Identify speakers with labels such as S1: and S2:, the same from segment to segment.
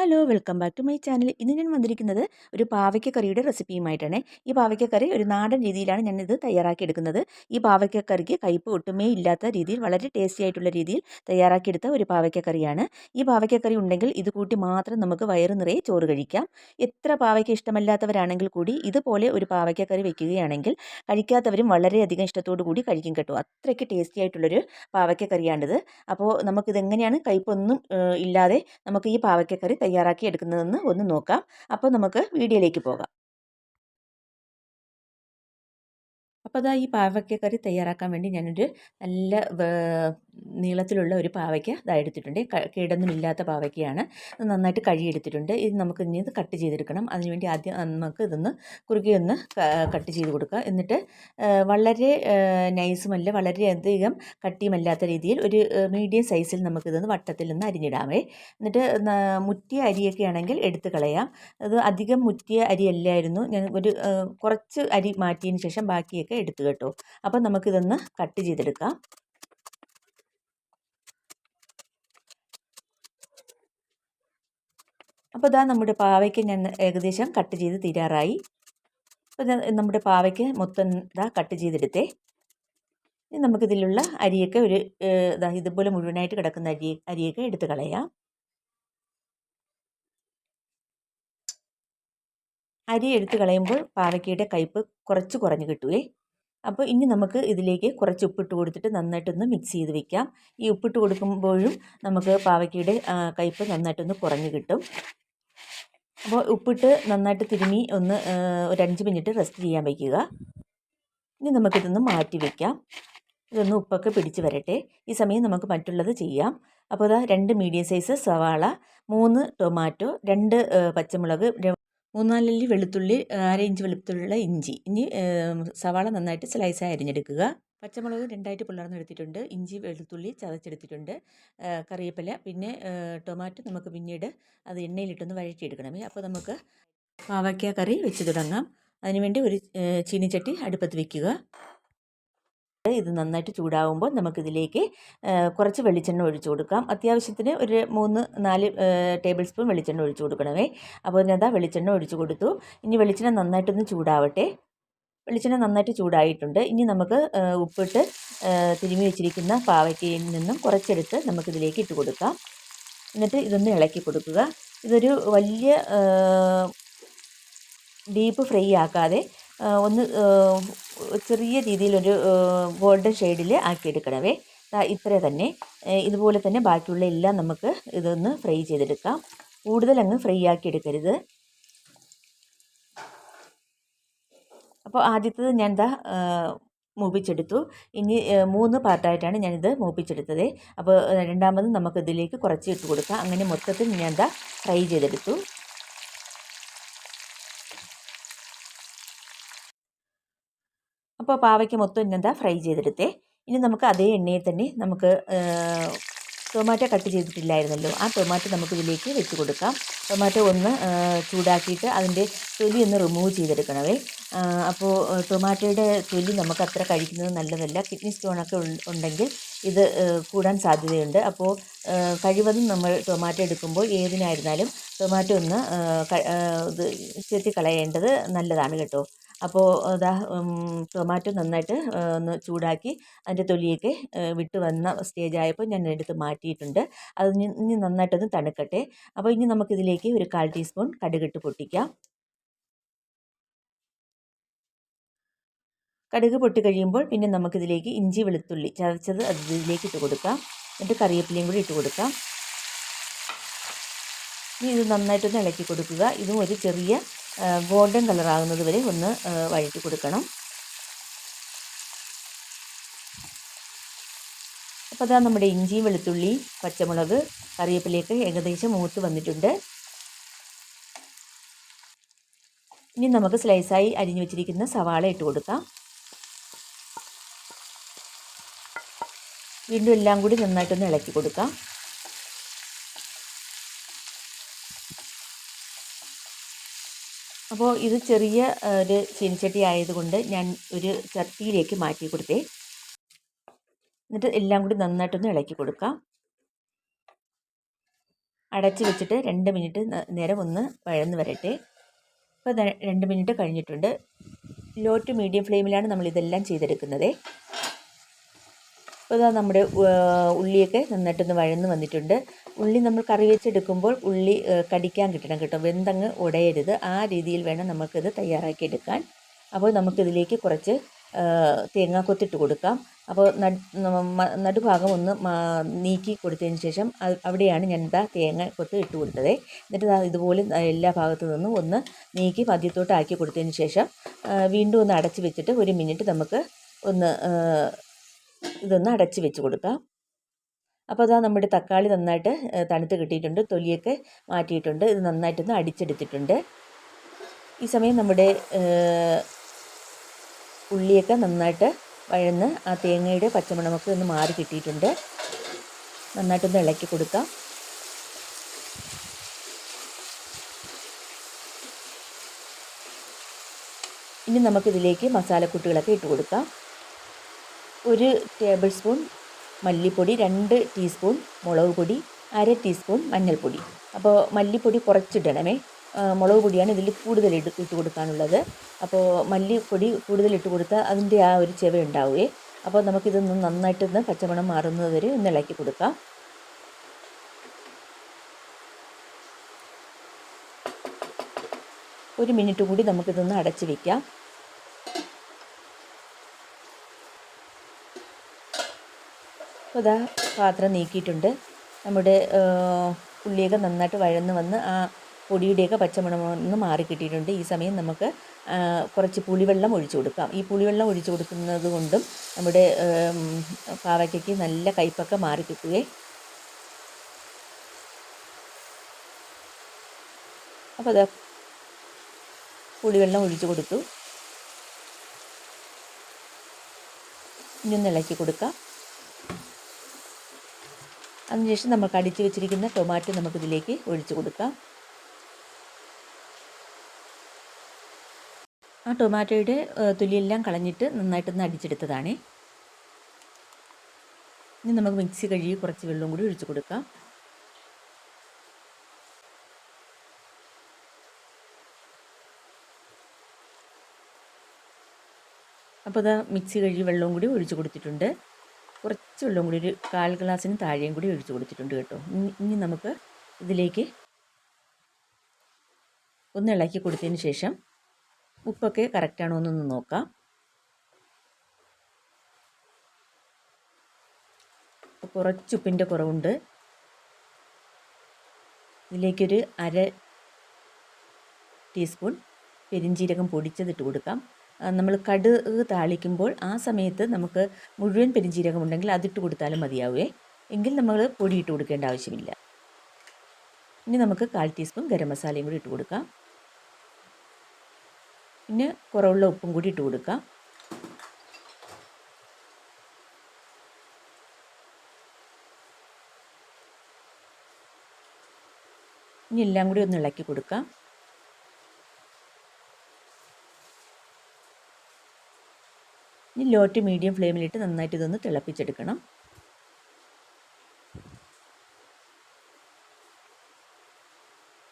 S1: Hello welcome back to my channel ഇന്ന് ഞാൻ വന്നിരിക്കുന്നത് ഒരു പാവയ്ക്കക്കറിയുടെ റെസിപ്പിയുമായിട്ടാണ് ഈ പാവയ്ക്കക്കറി ഒരു നാടൻ രീതിയിലാണ് ഞാനിത് തയ്യാറാക്കിയെടുക്കുന്നത്. ഈ പാവയ്ക്കക്കറിക്ക് കയ്പ് ഒട്ടുമേ ഇല്ലാത്ത രീതിയിൽ വളരെ ടേസ്റ്റി ആയിട്ടുള്ള രീതിയിൽ തയ്യാറാക്കിയെടുത്ത ഒരു പാവയ്ക്കക്കറിയാണ്. ഈ പാവയ്ക്കക്കറി ഉണ്ടെങ്കിൽ ഇത് കൂട്ടി മാത്രം നമുക്ക് വയറ് നിറയെ ചോറ് കഴിക്കാം. എത്ര പാവയ്ക്ക ഇഷ്ടമല്ലാത്തവരാണെങ്കിൽ കൂടി ഇതുപോലെ ഒരു പാവയ്ക്കക്കറി വെക്കുകയാണെങ്കിൽ കഴിക്കാത്തവരും വളരെയധികം ഇഷ്ടത്തോടു കൂടി കഴിക്കും കേട്ടോ. അത്രയ്ക്ക് ടേസ്റ്റി ആയിട്ടുള്ളൊരു പാവയ്ക്കക്കറിയാണിത്. അപ്പോൾ നമുക്കിതെങ്ങനെയാണ് കയ്പൊന്നും ഇല്ലാതെ നമുക്ക് ഈ പാവയ്ക്കക്കറി തയ്യാറാക്കി എടുക്കുന്നതെന്ന് ഒന്ന് നോക്കാം. അപ്പോൾ നമുക്ക് വീഡിയോയിലേക്ക് പോകാം. അപ്പോൾ അതാ ഈ പാവയ്ക്കക്കറി തയ്യാറാക്കാൻ വേണ്ടി ഞാനൊരു നല്ല നീളത്തിലുള്ള ഒരു പാവയ്ക്ക ഇതാ എടുത്തിട്ടുണ്ട്. കേടൊന്നുമില്ലാത്ത പാവയ്ക്കയാണ്. നന്നായിട്ട് കഴുകിയെടുത്തിട്ടുണ്ട്. ഇത് നമുക്ക് ഇനി ഇത് കട്ട് ചെയ്തെടുക്കണം. അതിനുവേണ്ടി ആദ്യം നമുക്ക് ഇതൊന്ന് കുറുകെ ഒന്ന് കട്ട് ചെയ്ത് കൊടുക്കുക. എന്നിട്ട് വളരെ നൈസുമല്ല വളരെയധികം കട്ടിയുമല്ലാത്ത രീതിയിൽ ഒരു മീഡിയം സൈസിൽ നമുക്കിതൊന്ന് വട്ടത്തിൽ നിന്ന് അരിഞ്ഞിടാമേ എന്നിട്ട് മുറ്റിയ അരിയൊക്കെ ആണെങ്കിൽ എടുത്ത് കളയാം. അത് അധികം മുറ്റിയ അരിയല്ലായിരുന്നു. ഞാൻ ഒരു കുറച്ച് അരി മാറ്റിയതിന് ശേഷം ബാക്കിയൊക്കെ എടുത്തു കേട്ടോ. അപ്പം നമുക്കിതൊന്ന് കട്ട് ചെയ്തെടുക്കാം. അപ്പോൾ ഇതാ നമ്മുടെ പാവയ്ക്ക് ഞാൻ ഏകദേശം കട്ട് ചെയ്ത് തീരാറായി. അപ്പോൾ നമ്മുടെ പാവയ്ക്ക് മൊത്തം ഇതാ കട്ട് ചെയ്തെടുത്തേ. ഇനി നമുക്കിതിലുള്ള അരിയൊക്കെ ഒരു ഇതാ ഇതുപോലെ മുഴുവനായിട്ട് കിടക്കുന്ന അരി അരിയൊക്കെ എടുത്ത് കളയാം. അരി എടുത്ത് കളയുമ്പോൾ പാവയ്ക്കയുടെ കയ്പ്പ് കുറച്ച് കുറഞ്ഞ് കിട്ടുവേ അപ്പോൾ ഇനി നമുക്ക് ഇതിലേക്ക് കുറച്ച് ഉപ്പിട്ട് കൊടുത്തിട്ട് നന്നായിട്ടൊന്ന് മിക്സ് ചെയ്ത് വെക്കാം. ഈ ഉപ്പിട്ട് കൊടുക്കുമ്പോഴും നമുക്ക് പാവയ്ക്കയുടെ കയ്പ്പ് നന്നായിട്ടൊന്ന് കുറഞ്ഞ് കിട്ടും. അപ്പോൾ ഉപ്പിട്ട് നന്നായിട്ട് തിരുമി ഒന്ന് ഒരു അഞ്ച് മിനിറ്റ് റെസ്റ്റ് ചെയ്യാൻ വയ്ക്കുക. ഇനി നമുക്കിതൊന്ന് മാറ്റി വയ്ക്കാം ഇതൊന്ന് ഉപ്പൊക്കെ പിടിച്ച് വരട്ടെ. ഈ സമയം നമുക്ക് മറ്റുള്ളത് ചെയ്യാം. അപ്പോൾ ഇതാ രണ്ട് മീഡിയം സൈസ് സവാള മൂന്ന് ടൊമാറ്റോ രണ്ട് പച്ചമുളക് മൂന്നാലല്ലി വെളുത്തുള്ളി അര ഇഞ്ച് വെളുത്തുള്ള ഇഞ്ചി. ഇനി സവാള നന്നായിട്ട് സ്ലൈസായി അരിഞ്ഞെടുക്കുക. പച്ചമുളക് രണ്ടായിട്ട് എടുത്തിട്ടുണ്ട്. ഇഞ്ചി വെളുത്തുള്ളി ചതച്ചെടുത്തിട്ടുണ്ട്. കറിവേപ്പില പിന്നെ ടൊമാറ്റോ നമുക്ക് പിന്നീട് അത് എണ്ണയിലിട്ടൊന്ന് വഴറ്റിയെടുക്കണമേ അപ്പോൾ നമുക്ക് പാവയ്ക്ക കറി വെച്ച് തുടങ്ങാം. അതിനുവേണ്ടി ഒരു ചീനിച്ചട്ടി അടുപ്പത്ത് വയ്ക്കുക ഇത് നന്നായിട്ട് ചൂടാവുമ്പോൾ നമുക്കിതിലേക്ക് കുറച്ച് വെളിച്ചെണ്ണ ഒഴിച്ചു കൊടുക്കാം. അത്യാവശ്യത്തിന് ഒരു മൂന്ന് നാല് ടേബിൾ സ്പൂൺ വെളിച്ചെണ്ണ ഒഴിച്ചു കൊടുക്കണമേ. അപ്പോൾ ഞാൻ വെളിച്ചെണ്ണ ഒഴിച്ചു കൊടുത്തു. ഇനി വെളിച്ചെണ്ണ നന്നായിട്ടൊന്ന് ചൂടാവട്ടെ. വെളിച്ചെണ്ണ നന്നായിട്ട് ചൂടായിട്ടുണ്ട്. ഇനി നമുക്ക് ഉപ്പിട്ട് തിരുമി വെച്ചിരിക്കുന്ന പാവയ്ക്കയിൽ നിന്നും കുറച്ചെടുത്ത് നമുക്കിതിലേക്ക് ഇട്ട് കൊടുക്കാം. എന്നിട്ട് ഇതൊന്ന് ഇളക്കി കൊടുക്കുക. ഇതൊരു വലിയ ഡീപ്പ് ഫ്രൈ ആക്കാതെ ഒന്ന് ചെറിയ രീതിയിലൊരു ഗോൾഡൻ ഷെയ്ഡിൽ ആക്കിയെടുക്കണമേ ഇത്ര തന്നെ. ഇതുപോലെ തന്നെ ബാക്കിയുള്ള എല്ലാം നമുക്ക് ഇതൊന്ന് ഫ്രൈ ചെയ്തെടുക്കാം. കൂടുതൽ അങ്ങ് ഫ്രൈ ആക്കി എടുക്കരുത് അപ്പോൾ ആദ്യത്തത് ഞാൻ എന്താ മൂപ്പിച്ചെടുത്തു. ഇനി മൂന്ന് പാർട്ടായിട്ടാണ് ഞാനിത് മൂപ്പിച്ചെടുത്തത്. അപ്പോൾ രണ്ടാമത് നമുക്കിതിലേക്ക് കുറച്ച് ഇട്ട് കൊടുക്കാം. അങ്ങനെ മൊത്തത്തിൽ ഞാൻ എന്താ ഫ്രൈ ചെയ്തെടുത്തു. അപ്പോൾ പാവയ്ക്ക് മൊത്തം ഇന്നെന്താ? ഫ്രൈ ചെയ്തെടുത്തേ. ഇനി നമുക്ക് അതേ എണ്ണയിൽ തന്നെ നമുക്ക് ടൊമാറ്റോ കട്ട് ചെയ്തിട്ടില്ലായിരുന്നല്ലോ. ആ ടൊമാറ്റോ നമുക്ക് ഇതിലേക്ക് വെച്ച് കൊടുക്കാം. ടൊമാറ്റോ ഒന്ന് ചൂടാക്കിയിട്ട് അതിന്റെ തൊലി ഒന്ന് റിമൂവ് ചെയ്തെടുക്കണമേ. അപ്പോൾ ടൊമാറ്റോയുടെ തൊലി നമുക്ക് അത്ര കഴിക്കുന്നത് നല്ലതല്ല. കിഡ്നി സ്റ്റോണൊക്കെ ഉണ്ടെങ്കിൽ ഇത് കൂടാൻ സാധ്യതയുണ്ട്. അപ്പോൾ കഴിവതും നമ്മൾ ടൊമാറ്റോ എടുക്കുമ്പോൾ ഏതിനായിരുന്നാലും ടൊമാറ്റോ ഒന്ന് ഇത് ചെത്തി കളയേണ്ടത് നല്ലതാണ് കേട്ടോ. അപ്പോൾ ദാ ടൊമാറ്റോ നന്നായിട്ട് ഒന്ന് ചൂടാക്കി അതിന്റെ തൊലിയൊക്കെ വിട്ട് വന്ന സ്റ്റേജ് ആയപ്പോൾ ഞാൻ എടുത്ത് മാറ്റിയിട്ടുണ്ട്. അത് ഇനി നന്നായിട്ടൊന്ന് തണുക്കട്ടെ. അപ്പോൾ ഇനി നമുക്കിതിലേക്ക് ഒരു കാൽ ടീസ്പൂൺ കടുകിട്ട് പൊട്ടിക്കാം. കടുക് പൊട്ടി കഴിയുമ്പോൾ പിന്നെ നമുക്കിതിലേക്ക് ഇഞ്ചി വെളുത്തുള്ളി ചതച്ചത് അതിലേക്ക് ഇട്ട് കൊടുക്കാം. എന്നിട്ട് കറിവേപ്പിലയും കൂടി ഇട്ട് കൊടുക്കാം. ഇനി ഇത് നന്നായിട്ടൊന്ന് ഇളക്കി കൊടുക്കുക. ഇതും ഒരു ചെറിയ ഗോൾഡൻ കളറാകുന്നത് വരെ ഒന്ന് വഴറ്റി കൊടുക്കണം. അപ്പോൾ അതാ നമ്മുടെ ഇഞ്ചി വെളുത്തുള്ളി പച്ചമുളക് കറിവേപ്പിലേക്ക് ഏകദേശം മൂത്ത് വന്നിട്ടുണ്ട്. ഇനി നമുക്ക് സ്ലൈസായി അരിഞ്ഞു വെച്ചിരിക്കുന്ന സവാള ഇട്ട് കൊടുക്കാം. വീണ്ടും എല്ലാം കൂടി നന്നായിട്ടൊന്ന് ഇളക്കി കൊടുക്കാം. അപ്പോൾ ഇത് ചെറിയ ഒരു ചീനിച്ചട്ടി ആയതുകൊണ്ട് ഞാൻ ഒരു ചട്ടിയിലേക്ക് മാറ്റി കൊടുത്തേ. എന്നിട്ട് എല്ലാം കൂടി നന്നായിട്ടൊന്ന് ഇളക്കി കൊടുക്കാം. അടച്ച് വെച്ചിട്ട് രണ്ട് മിനിറ്റ് നേരം ഒന്ന് വഴന്ന് വരട്ടെ. അപ്പോൾ രണ്ട് മിനിറ്റ് കഴിഞ്ഞിട്ടുണ്ട്. ലോ ടു മീഡിയം ഫ്ലെയിമിലാണ് നമ്മൾ ഇതെല്ലാം ചെയ്തെടുക്കുന്നത്. ഇതാ നമ്മുടെ ഉള്ളിയൊക്കെ നന്നായിട്ടൊന്ന് വഴന്ന് വന്നിട്ടുണ്ട്. ഉള്ളി നമ്മൾ കറി വെച്ചെടുക്കുമ്പോൾ ഉള്ളി കടിക്കാൻ കിട്ടണം കേട്ടോ. വെന്തങ്ങ് ഉടയരുത്. ആ രീതിയിൽ വേണം നമുക്കിത് തയ്യാറാക്കി എടുക്കാൻ അപ്പോൾ നമുക്കിതിലേക്ക് കുറച്ച് തേങ്ങ കൊത്തിട്ട് കൊടുക്കാം. അപ്പോൾ നടുഭാഗം ഒന്ന് നീക്കി കൊടുത്തതിന് ശേഷം അവിടെയാണ് ഞാൻ ഇതാ തേങ്ങ കൊത്ത് ഇട്ട് കൊടുത്തത്. എന്നിട്ട് ഇതുപോലെ എല്ലാ ഭാഗത്തു നിന്നും ഒന്ന് നീക്കി മദ്യത്തോട്ട് ആക്കി കൊടുത്തതിന് ശേഷം വീണ്ടും ഒന്ന് അടച്ച് വെച്ചിട്ട് ഒരു മിനിറ്റ് നമുക്ക് ഒന്ന് ഇതൊന്ന് അടച്ച് വെച്ച് കൊടുക്കാം. അപ്പോൾ അതാ നമ്മുടെ തക്കാളി നന്നായിട്ട് തണുത്ത് കിട്ടിയിട്ടുണ്ട്. തൊലിയൊക്കെ മാറ്റിയിട്ടുണ്ട്. ഇത് നന്നായിട്ടൊന്ന് അടിച്ചെടുത്തിട്ടുണ്ട്. ഈ സമയം നമ്മുടെ ഉള്ളിയൊക്കെ നന്നായിട്ട് വഴന്ന് ആ തേങ്ങയുടെ പച്ചമണമൊക്കെ ഒന്ന് മാറി കിട്ടിയിട്ടുണ്ട്. നന്നായിട്ടൊന്ന് ഇളക്കി കൊടുക്കാം. ഇനി നമുക്കിതിലേക്ക് മസാലക്കൂട്ടുകളൊക്കെ ഇട്ട് കൊടുക്കാം. ഒരു ടേബിൾ സ്പൂൺ മല്ലിപ്പൊടി രണ്ട് ടീസ്പൂൺ മുളക് പൊടി അര ടീസ്പൂൺ മഞ്ഞൾപ്പൊടി. അപ്പോൾ മല്ലിപ്പൊടി കുറച്ചിടണമേ. മുളക് പൊടിയാണ് ഇതിൽ കൂടുതൽ ഇട്ട് ഇട്ട് കൊടുക്കാനുള്ളത്. അപ്പോൾ മല്ലിപ്പൊടി കൂടുതൽ ഇട്ട് കൊടുത്താൽ അതിന്റെ ആ ഒരു ചെവ ഉണ്ടാവുകയെ അപ്പോൾ നമുക്കിതൊന്ന് നന്നായിട്ടൊന്ന് പച്ചമണം മാറുന്നത് വരെ ഒന്ന് ഇളക്കി കൊടുക്കാം. ഒരു മിനിറ്റ് കൂടി നമുക്കിതൊന്ന് അടച്ച് വെക്കാം. അപ്പോൾ ഇതാ പാത്രം നീക്കിയിട്ടുണ്ട്. നമ്മുടെ ഉള്ളിയൊക്കെ നന്നായിട്ട് വഴന്ന് വന്ന് ആ പൊടിയുടെയൊക്കെ പച്ചമണം ഒന്ന് മാറി കിട്ടിയിട്ടുണ്ട് ഈ സമയം നമുക്ക് കുറച്ച് പുളിവെള്ളം ഒഴിച്ചു കൊടുക്കാം. ഈ പുളിവെള്ളം ഒഴിച്ചു കൊടുക്കുന്നത് കൊണ്ടും നമ്മുടെ പാവയ്ക്കയ്ക്ക് നല്ല കയ്പൊക്കെ മാറി കിട്ടുകയും അപ്പോൾ അതാ പുളിവെള്ളം ഒഴിച്ചു കൊടുത്തു. ഇനി ഒന്ന് ഇളക്കി കൊടുക്കാം. അതിനുശേഷം നമുക്ക് അടിച്ചു വെച്ചിരിക്കുന്ന ടൊമാറ്റോ നമുക്കിതിലേക്ക് ഒഴിച്ചു കൊടുക്കാം. ആ ടൊമാറ്റോയുടെ തൊലിയെല്ലാം കളഞ്ഞിട്ട് നന്നായിട്ടൊന്ന് അടിച്ചെടുത്തതാണേ. ഇനി നമുക്ക് മിക്സി കഴുകി കുറച്ച് വെള്ളം കൂടി ഒഴിച്ചു കൊടുക്കാം. അപ്പോൾ അത് മിക്സി കഴുകി വെള്ളവും കൂടി ഒഴിച്ചു കൊടുത്തിട്ടുണ്ട്. കുറച്ച് വെള്ളം കൂടി ഒരു കാൽ ഗ്ലാസ്സിന് താഴെയും കൂടി ഒഴിച്ചു കൊടുത്തിട്ടുണ്ട് കേട്ടോ. ഇനി നമുക്ക് ഇതിലേക്ക് ഒന്ന് ഇളക്കി കൊടുത്തതിന് ശേഷം ഉപ്പൊക്കെ കറക്റ്റാണോ എന്നൊന്ന് നോക്കാം. കുറച്ച് ഉപ്പിന്റെ കുറവുണ്ട്. ഇതിലേക്കൊരു അര ടീസ്പൂൺ പെരിഞ്ജീരകം പൊടിച്ചതിട്ട് കൊടുക്കാം. നമ്മൾ കടുക് താളിക്കുമ്പോൾ ആ സമയത്ത് നമുക്ക് മുഴുവൻ പെരിഞ്ജീരകം ഉണ്ടെങ്കിൽ അതിട്ട് കൊടുത്താലും മതിയാവേ. എങ്കിൽ നമ്മൾ പൊടി ഇട്ട് കൊടുക്കേണ്ട ആവശ്യമില്ല. ഇനി നമുക്ക് കാൽ ടീസ്പൂൺ ഗരം മസാലയും കൂടി ഇട്ട് കൊടുക്കാം. പിന്നെ കുറവുള്ള ഉപ്പും കൂടി ഇട്ട് കൊടുക്കാം. ഇനി എല്ലാം കൂടി ഒന്ന് ഇളക്കി കൊടുക്കാം. ഇനി ലോ ടു മീഡിയം ഫ്ലെയിമിലിട്ട് നന്നായിട്ട് ഇതൊന്ന് തിളപ്പിച്ചെടുക്കണം.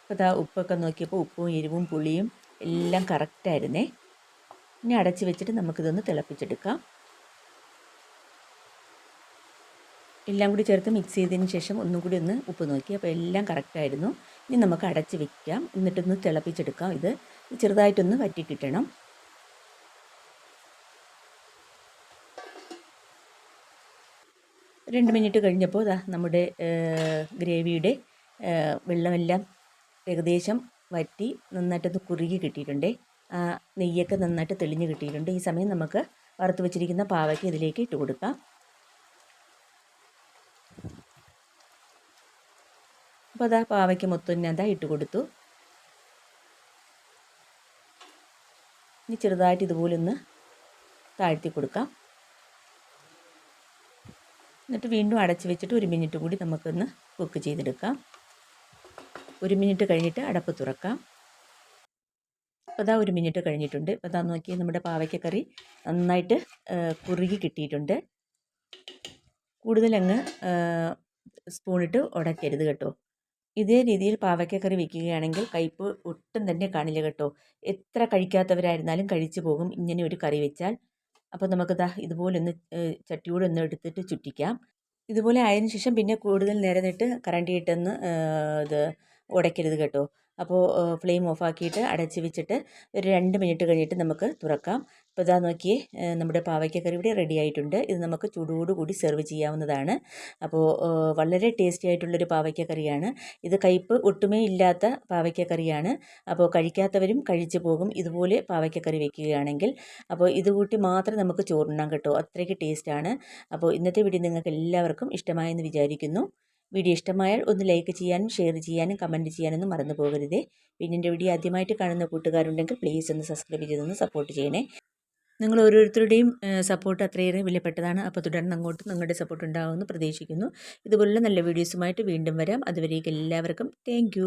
S1: അപ്പോൾ ഇതാ ഉപ്പൊക്കെ നോക്കിയപ്പോൾ ഉപ്പും എരിവും പുളിയും എല്ലാം കറക്റ്റായിരുന്നേ ഇനി അടച്ച് വെച്ചിട്ട് നമുക്കിതൊന്ന് തിളപ്പിച്ചെടുക്കാം. എല്ലാം കൂടി ചേർത്ത് മിക്സ് ചെയ്തതിന് ശേഷം ഒന്നും കൂടി ഒന്ന് ഉപ്പ് നോക്കി. അപ്പോൾ എല്ലാം കറക്റ്റായിരുന്നു ഇനി നമുക്ക് അടച്ച് വെക്കാം. എന്നിട്ടൊന്ന് തിളപ്പിച്ചെടുക്കാം ഇത്. ചെറുതായിട്ടൊന്ന് വറ്റി കിട്ടണം രണ്ട് മിനിറ്റ് കഴിഞ്ഞപ്പോൾ ഇതാ നമ്മുടെ ഗ്രേവിയുടെ വെള്ളമെല്ലാം ഏകദേശം വറ്റി നന്നായിട്ടൊന്ന് കുറുകി കിട്ടിയിട്ടുണ്ട്. നെയ്യൊക്കെ നന്നായിട്ട് തെളിഞ്ഞ് കിട്ടിയിട്ടുണ്ട്. ഈ സമയം നമുക്ക് വറുത്ത് വെച്ചിരിക്കുന്ന പാവയ്ക്ക് ഇതിലേക്ക് ഇട്ട് കൊടുക്കാം. അപ്പോൾ അതാ പാവയ്ക്ക് മൊത്തം അതാ ഇട്ട് കൊടുത്തു. ഇനി ചെറുതായിട്ട് ഇതുപോലെ ഒന്ന് താഴ്ത്തി കൊടുക്കാം. എന്നിട്ട് വീണ്ടും അടച്ച് വെച്ചിട്ട് ഒരു മിനിറ്റ് കൂടി നമുക്കൊന്ന് കുക്ക് ചെയ്തെടുക്കാം. ഒരു മിനിറ്റ് കഴിഞ്ഞിട്ട് അടപ്പ് തുറക്കാം. അപ്പോൾ അതാ ഒരു മിനിറ്റ് കഴിഞ്ഞിട്ടുണ്ട്. അപ്പോൾ അതാ നോക്കി നമ്മുടെ പാവയ്ക്കക്കറി നന്നായിട്ട് കുറുകി കിട്ടിയിട്ടുണ്ട്. കൂടുതലങ്ങ് സ്പൂണിട്ട് ഉടയ്ക്കരുത് കേട്ടോ. ഇതേ രീതിയിൽ പാവയ്ക്കക്കറി വെക്കുകയാണെങ്കിൽ കയ്പ്പ് ഒട്ടും തന്നെ കാണില്ല കേട്ടോ. എത്ര കഴിക്കാത്തവരായിരുന്നാലും കഴിച്ചു പോകും ഇങ്ങനെ ഒരു കറി വെച്ചാൽ. അപ്പോൾ നമുക്ക് ദാ ഇതുപോലെ ഒന്ന് ചട്ടിയോടെ ഒന്ന് എടുത്തിട്ട് ചുറ്റിക്കാം. ഇതുപോലെ ആയതിനു ശേഷം പിന്നെ കൂടുതൽ നേരം ഇട്ട് കറണ്ടിയിട്ടൊന്ന് ഇത് ഉടയ്ക്കരുത് കേട്ടോ. അപ്പോൾ ഫ്ലെയിം ഓഫാക്കിയിട്ട് അടച്ച് വെച്ചിട്ട് ഒരു രണ്ട് മിനിറ്റ് കഴിഞ്ഞിട്ട് നമുക്ക് തുറക്കാം. അപ്പോൾ ഇതാ നോക്കിയേ നമ്മുടെ പാവയ്ക്കക്കറി ഇവിടെ റെഡി ആയിട്ടുണ്ട്. ഇത് നമുക്ക് ചൂടോടുകൂടി സെർവ് ചെയ്യാവുന്നതാണ്. അപ്പോൾ വളരെ ടേസ്റ്റി ആയിട്ടുള്ളൊരു പാവയ്ക്കക്കറിയാണ്. ഇത് കയ്പ്പ് ഒട്ടുമേ ഇല്ലാത്ത പാവയ്ക്കക്കറിയാണ്. അപ്പോൾ കഴിക്കാത്തവരും കഴിച്ചു പോകും ഇതുപോലെ പാവയ്ക്കക്കറി വെക്കുകയാണെങ്കിൽ. അപ്പോൾ ഇത് കൂട്ടി മാത്രം നമുക്ക് ചോറുണ്ണാൻ കിട്ടും. അത്രയ്ക്ക് ടേസ്റ്റാണ് അപ്പോൾ ഇന്നത്തെ വീഡിയോ നിങ്ങൾക്ക് എല്ലാവർക്കും ഇഷ്ടമായെന്ന് വിചാരിക്കുന്നു. വീഡിയോ ഇഷ്ടമായാൽ ഒന്ന് ലൈക്ക് ചെയ്യാനും ഷെയർ ചെയ്യാനും കമന്റ് ചെയ്യാനൊന്നും മറന്നു പോകരുതേ. പിന്നെ എന്റെ വീഡിയോ ആദ്യമായിട്ട് കാണുന്ന കൂട്ടുകാരുണ്ടെങ്കിൽ പ്ലീസ് ഒന്ന് സബ്സ്ക്രൈബ് ചെയ്തൊന്ന് സപ്പോർട്ട് ചെയ്യണേ. നിങ്ങൾ ഓരോരുത്തരുടെയും സപ്പോർട്ട് അത്രയേറെ വിലപ്പെട്ടതാണ്. അപ്പോൾ തുടർന്ന് അങ്ങോട്ട് നിങ്ങളുടെ സപ്പോർട്ട് ഉണ്ടാകുമെന്ന് പ്രതീക്ഷിക്കുന്നു. ഇതുപോലുള്ള നല്ല വീഡിയോസുമായിട്ട് വീണ്ടും വരാം. അതുവരേക്കും എല്ലാവർക്കും താങ്ക്